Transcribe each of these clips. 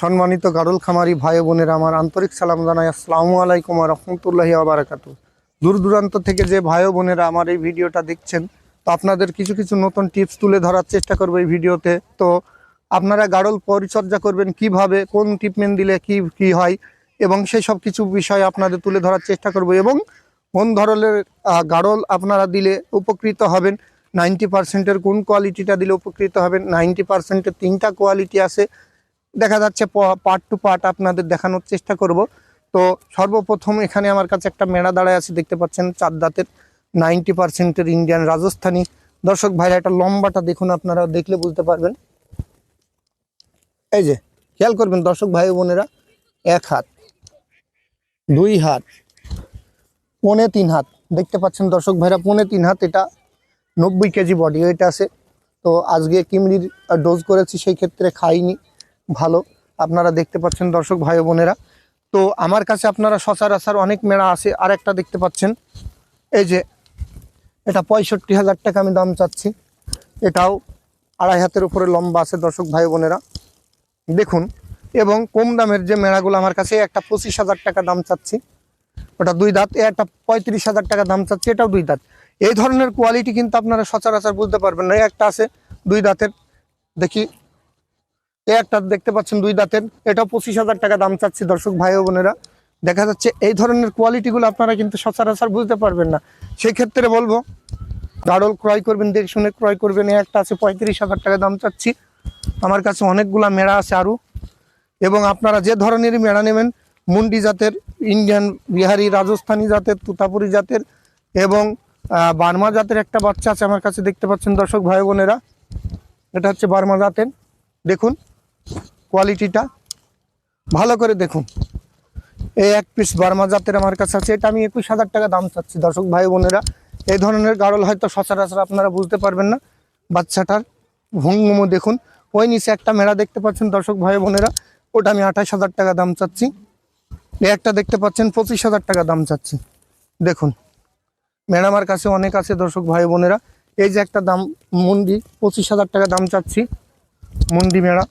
সম্মানিত গাড়ল খামারি ভাই বোনেরা, আমার আন্তরিক সালাম জানাই। আসসালামু আলাইকুম রহমতুল্লাহি আবরাকাত দূর দূরান্ত থেকে যে ভাই বোনেরা আমার এই ভিডিওটা দেখছেন, তো আপনাদের কিছু কিছু নতুন টিপস তুলে ধরার চেষ্টা করব এই ভিডিওতে। তো আপনারা গাড়ল পরিচর্যা করবেন কীভাবে, কোন ট্রিটমেন্ট দিলে কি কি হয়, এবং সেই সব কিছু বিষয় আপনাদের তুলে ধরার চেষ্টা করব। এবং কোন ধরনের গাড়ল আপনারা দিলে উপকৃত হবেন, নাইনটি পার্সেন্টের কোন কোয়ালিটিটা দিলে উপকৃত হবেন, নাইনটি পার্সেন্টের তিনটা কোয়ালিটি আছে দেখা যাচ্ছে পার্ট টু পার্ট আপনাদের দেখানোর চেষ্টা করব। তো সর্বপ্রথম এখানে আমার কাছে একটা মেড়া দাঁড়ায় আছে, দেখতে পাচ্ছেন চার দাঁতের নাইনটি পার্সেন্টের ইন্ডিয়ান রাজস্থানী। দর্শক ভাইরা একটা লম্বাটা দেখুন, আপনারা দেখলে বুঝতে পারবেন। এই যে, খেয়াল করবেন দর্শক ভাই বোনেরা, এক হাত, দুই হাত, পনে তিন হাত। দেখতে পাচ্ছেন দর্শক ভাইরা, পনে তিন হাত, এটা নব্বই কেজি বডি ওয়েট আছে। তো আজকে কিমড়ির ডোজ করেছি, সেই ক্ষেত্রে খাইনি। ভালো। আপনারা দেখতে পাচ্ছেন দর্শক ভাই বোনেরা। তো আমার কাছে আপনারা সচরাচর অনেক মেড়া আছে আর একটা দেখতে পাচ্ছেন। এই যে, এটা পঁয়ষট্টি হাজার টাকা আমি দাম চাচ্ছি। এটাও আড়াই হাতের উপরে লম্বা আছে দর্শক ভাই বোনেরা। দেখুন, এবং কম দামের যে মেড়াগুলো আমার কাছে, একটা পঁচিশ হাজার টাকা দাম চাচ্ছি। ওটা দুই দাঁত, এ একটা পঁয়ত্রিশ হাজার টাকা দাম চাচ্ছি, এটাও দুই দাঁত। এই ধরনের কোয়ালিটি কিন্তু আপনারা সচরাচর বুঝতে পারবেন না। একটা আছে দুই দাঁতের। দেখি এই একটা দেখতে পাচ্ছেন দুই দাঁতের। এটাও পঁচিশ হাজার টাকা দাম চাচ্ছি দর্শক ভাই বোনেরা। দেখা যাচ্ছে এই ধরনের কোয়ালিটিগুলো আপনারা কিন্তু সচরাচর বুঝতে পারবেন না। সেই ক্ষেত্রে বলব, গাড়ল ক্রয় করবেন দেখে শুনে ক্রয় করবেন, এই একটা আছে পঁয়ত্রিশ হাজার টাকা দাম চাচ্ছি। আমার কাছে অনেকগুলা মেড়া আছে আরও এবং আপনারা যে ধরনেরই মেড়া নেবেন, মুন্ডি জাতের, ইন্ডিয়ান, বিহারি, রাজস্থানী জাতের, তুতাপুরি জাতের এবং বার্মা জাতের একটা বাচ্চা আছে আমার কাছে দেখতে পাচ্ছেন দর্শক ভাই বোনেরা। এটা হচ্ছে বার্মা জাতের। দেখুন কোয়ালিটিটা ভালো করে দেখুন। এই এক পিস বার্মা জাতের আমার কাছে আছে। এটা আমি একুশ হাজার টাকা দাম চাচ্ছি দর্শক ভাই বোনেরা। এই ধরনের গাড়ল হয়তো সচরাচর আপনারা বুঝতে পারবেন না। বাচ্চাটার ভঙ্গিমও দেখুন। ওই নিচে একটা মেলা দেখতে পাচ্ছেন দর্শক ভাই বোনেরা। ওটা আমি আঠাশ হাজার টাকা দাম চাচ্ছি। এই একটা দেখতে পাচ্ছেন পঁচিশ হাজার টাকা দাম চাচ্ছি। দেখুন। মেড়া আমার কাছে অনেক আছে দর্শক ভাই বোনেরা। এই যে একটা দাম, মুন্ডি, পঁচিশ হাজার টাকা দাম চাচ্ছি। মুন্ডি মেড়া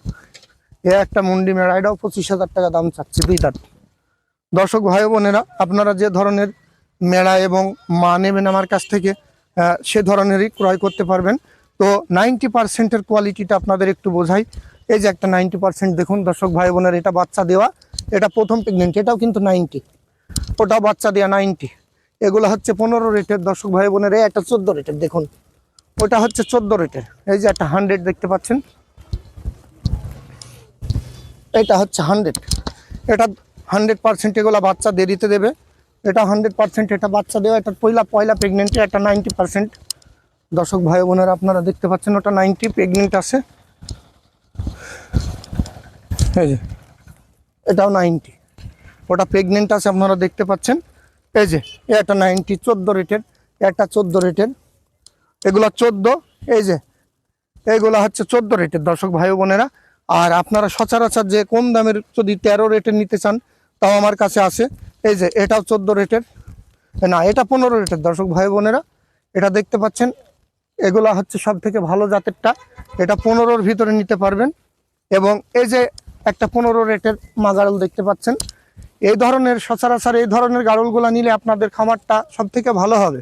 এ একটা মুন্ডি মেড়া এটাও পঁচিশ হাজার টাকা দাম চাচ্ছি দুই দাঁত দর্শক, ভাই বোনেরা, আপনারা যে ধরনের মেড়া এবং মা নেবেন আমার কাছ থেকে সে ধরনেরই ক্রয় করতে পারবেন। তো নাইনটি পার্সেন্টের কোয়ালিটিটা আপনাদের একটু বোঝাই। এই যে একটা নাইনটি পার্সেন্ট, দেখুন দর্শক, ভাই বোনের, এটা বাচ্চা দেওয়া, এটা প্রথম প্রেগনেন্ট এটাও কিন্তু নাইনটি। ওটাও বাচ্চা দেওয়া নাইনটি। এগুলো হচ্ছে পনেরো রেটের, দর্শক, ভাই বোনের একটা চোদ্দ রেটের, দেখুন। ওটা হচ্ছে চোদ্দ রেটের। এই যে একটা হান্ড্রেড দেখতে পাচ্ছেন। এটা হচ্ছে হান্ড্রেড। এটা হান্ড্রেড পার্সেন্ট এগুলো বাচ্চা দেরিতে দেবে। এটা হান্ড্রেড পার্সেন্ট এটা বাচ্চা দেওয়া, এটা পয়লা পয়লা প্রেগনেন্টে এটা নাইনটি পার্সেন্ট। দর্শক, ভাই বোনেরা, আপনারা দেখতে পাচ্ছেন ওটা নাইনটি প্রেগনেন্ট আছে। এই যে, এটাও নাইনটি। ওটা প্রেগনেন্ট আছে, আপনারা দেখতে পাচ্ছেন। এই যে এ একটা নাইনটি, চোদ্দ রেটের একটা চোদ্দ রেটের। এগুলো চোদ্দ, এই যে, এইগুলো হচ্ছে চোদ্দ রেটের। দর্শক, ভাই বোনেরা আর আপনারা সচরাচর যে কম দামের যদি তেরো রেটের নিতে চান, তাও আমার কাছে আছে। এই যে, এটাও চোদ্দ রেটের। না, এটা পনেরো রেটের, দর্শক ভাই বোনেরা। এটা দেখতে পাচ্ছেন, এগুলা হচ্ছে সব থেকে ভালো জাতেরটা। এটা পনেরোর ভিতরে নিতে পারবেন। এবং এই যে একটা পনেরো রেটের মাগারল দেখতে পাচ্ছেন, এই ধরনের সচরাচর এই ধরনের গাড়লগুলা নিলে আপনাদের খামারটা সব থেকে ভালো হবে।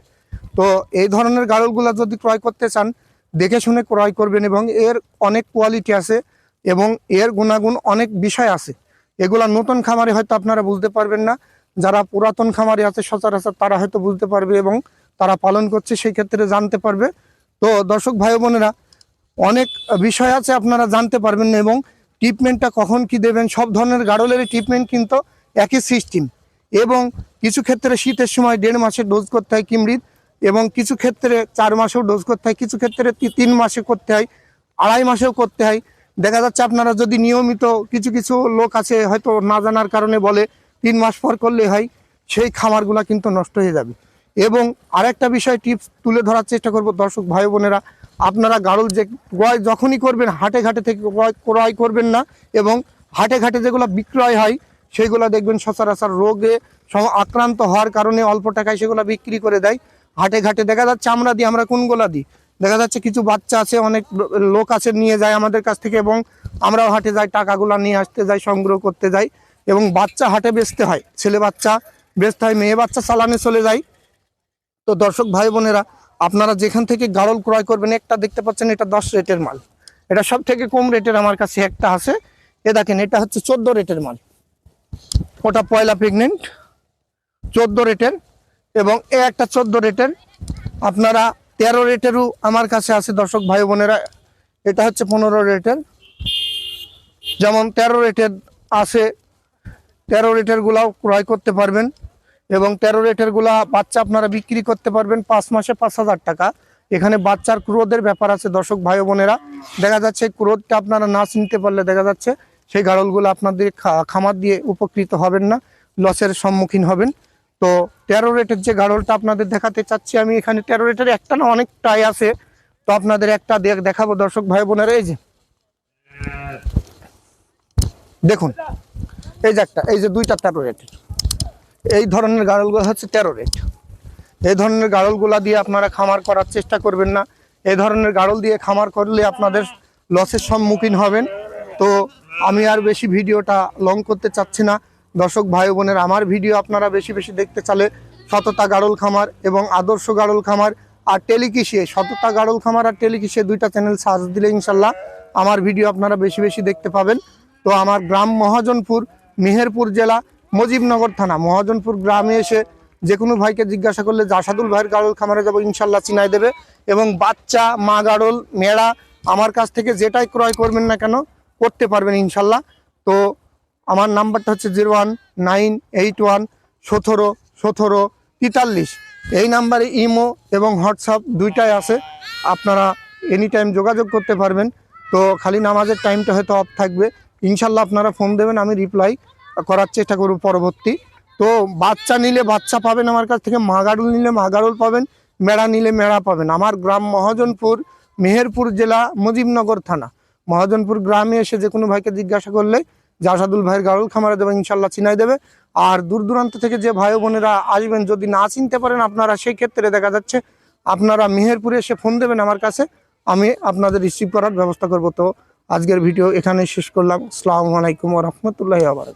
তো এই ধরনের গাড়লগুলা যদি ক্রয় করতে চান, দেখে শুনে ক্রয় করবেন এবং এর অনেক কোয়ালিটি আছে। এবং এর গুণাগুণ অনেক বিষয় আছে। এগুলা নতুন খামারে হয়তো আপনারা বুঝতে পারবেন না। যারা পুরাতন খামারে আছে, সচরাচর তারা হয়তো বুঝতে পারবে এবং তারা পালন করছে, সেই ক্ষেত্রে জানতে পারবে। তো দর্শক ভাই বোনেরা, অনেক বিষয় আছে আপনারা জানতে পারবেন না এবং ট্রিটমেন্টটা কখন কি দেবেন, সব ধরনের গাড়লের ট্রিটমেন্ট কিন্তু একই সিস্টেম এবং কিছু ক্ষেত্রে শীতের সময় দেড় মাসে ডোজ করতে হয় কিমরিদ এবং কিছু ক্ষেত্রে চার মাসেও ডোজ করতে হয়, কিছু ক্ষেত্রে তিন মাসে করতে হয়, আড়াই মাসেও করতে হয়। দেখা যাচ্ছে আপনারা যদি নিয়মিত কিছু কিছু লোক আছে, হয়তো না জানার কারণে বলে, তিন মাস পর করলে হয়, সেই খামারগুলা কিন্তু নষ্ট হয়ে যাবে। এবং আরেকটা বিষয়, টিপস তুলে ধরার চেষ্টা করব দর্শক ভাই বোনেরা। আপনারা গাড়ল যে ক্রয় যখনই করবেন, হাটে ঘাটে থেকে ক্রয় ক্রয় করবেন না, এবং হাটে ঘাটে যেগুলো বিক্রয় হয় সেগুলো দেখবেন সচরাচর রোগে আক্রান্ত হওয়ার কারণে অল্প টাকায় সেগুলো বিক্রি করে দেয়। হাটে ঘাটে দেখা যাচ্ছে আমরা দিই, আমরা কোনগুলা দিই? দেখা যাচ্ছে কিছু বাচ্চা আছে, অনেক লোক আছে, নিয়ে যায় আমাদের কাছ থেকে এবং আমরাও হাটে যাই, টাকাগুলো নিয়ে আসতে যাই, সংগ্রহ করতে যাই এবং বাচ্চা হাটে বেচতে হয়, ছেলে বাচ্চা বেচতে হয়, মেয়ে বাচ্চা চালানে চলে যায়। তো দর্শক ভাই বোনেরা, আপনারা যেখান থেকে গাড়ল ক্রয় করবেন, একটা দেখতে পাচ্ছেন এটা দশ রেটের মাল। এটা সব থেকে কম রেটের আমার কাছে একটা আছে। এ দেখেন, এটা হচ্ছে চোদ্দ রেটের মাল। ওটা পয়লা প্রেগনেন্ট চোদ্দ রেটের এবং এ একটা চোদ্দ রেটের। আপনারা তেরো রেটেরও আমার কাছে আছে, দর্শক ভাই বোনেরা। এটা হচ্ছে পনেরো রেটের। যেমন তেরো রেটের আছে, তেরো রেটের গুলাও ক্রয় করতে পারবেন এবং তেরো রেটেরগুলা বাচ্চা আপনারা বিক্রি করতে পারবেন পাঁচ মাসে পাঁচ হাজার টাকা। এখানে বাচ্চার ক্রোধের ব্যাপার আছে, দর্শক ভাই বোনেরা। দেখা যাচ্ছে ক্রোধটা আপনারা না চিনতে পারলে দেখা যাচ্ছে সেই গাড়লগুলো আপনাদের খামার দিয়ে উপকৃত হবেন না, লসের সম্মুখীন হবেন। তো তেরো রেটের যে গাড়লটা আপনাদের দেখাতে চাচ্ছি, আমি এখানে তেরো রেটের একটা না অনেকটাই আছে। তো আপনাদের একটা দেখ- দেখাবো দর্শক ভাই বোনেরা, এই যে। দেখুন, এই যে একটা, এই যে দুইটা তেরো রেটের এই ধরনের গাড়লগুলো হচ্ছে তেরো রেট এই ধরনের গাড়লগুলা দিয়ে আপনারা খামার করার চেষ্টা করবেন না। এই ধরনের গাড়ল দিয়ে খামার করলে আপনাদের লসের সম্মুখীন হবেন। তো আমি আর বেশি ভিডিওটা লং করতে চাচ্ছি না। দর্শক ভাই বোনের, আমার ভিডিও আপনারা বেশি বেশি দেখতে চালে সততা গাড়ল খামার এবং আদর্শ গাড়ল খামার আর টেলিকৃষি সততা গাড়ল খামার আর টেলিকৃষি দুইটা চ্যানেল সার্চ দিলে ইনশাল্লাহ আমার ভিডিও আপনারা বেশি বেশি দেখতে পাবেন। তো আমার গ্রাম মহাজনপুর, মেহেরপুর জেলা, মুজিবনগর থানা, মহাজনপুর গ্রামে এসে যে কোনো ভাইকে জিজ্ঞাসা করলে জাসাদুল ভাইয়ের গাড়ল খামারে যাব ইনশাল্লাহ চিনাই দেবে এবং বাচ্চা, মা গাড়ল মেয়েরা আমার কাছ থেকে যেটাই ক্রয় করবেন না কেন, করতে পারবেন ইনশাল্লাহ। তো আমার নাম্বারটা হচ্ছে zero one nine eight one সতেরো সতেরো তেতাল্লিশ। এই নাম্বারে ইমো এবং হোয়াটসঅ্যাপ দুইটাই আছে। আপনারা এনি টাইম যোগাযোগ করতে পারবেন। তো খালি নামাজের টাইমটা হয়তো অফ থাকবে। ইনশাল্লাহ আপনারা ফোন দেবেন, আমি রিপ্লাই করার চেষ্টা করব পরবর্তী। তো বাচ্চা নিলে বাচ্চা পাবেন আমার কাছ থেকে, মাগারুল নিলে মাগারুল পাবেন, মেড়া নিলে মেড়া পাবেন। আমার গ্রাম মহাজনপুর, মেহেরপুর জেলা, মুজিবনগর থানা। মহাজনপুর গ্রামে এসে যে কোনো ভাইকে জিজ্ঞাসা করলে জাসাদুল ভাইয়ের গাড়ুল খামারে দেবেন ইনশাল্লাহ চিনাই দেবে। আর দূর দূরান্ত থেকে যে ভাই বোনেরা আসবেন, যদি না চিনতে পারেন আপনারা, সেই ক্ষেত্রে দেখা যাচ্ছে আপনারা মেহেরপুরে এসে ফোন দেবেন আমার কাছে। আমি আপনাদের রিসিভ করার ব্যবস্থা করব। তো আজকের ভিডিও এখানে শেষ করলাম। আসসালামু আলাইকুম রহমতুল্লাহ আবার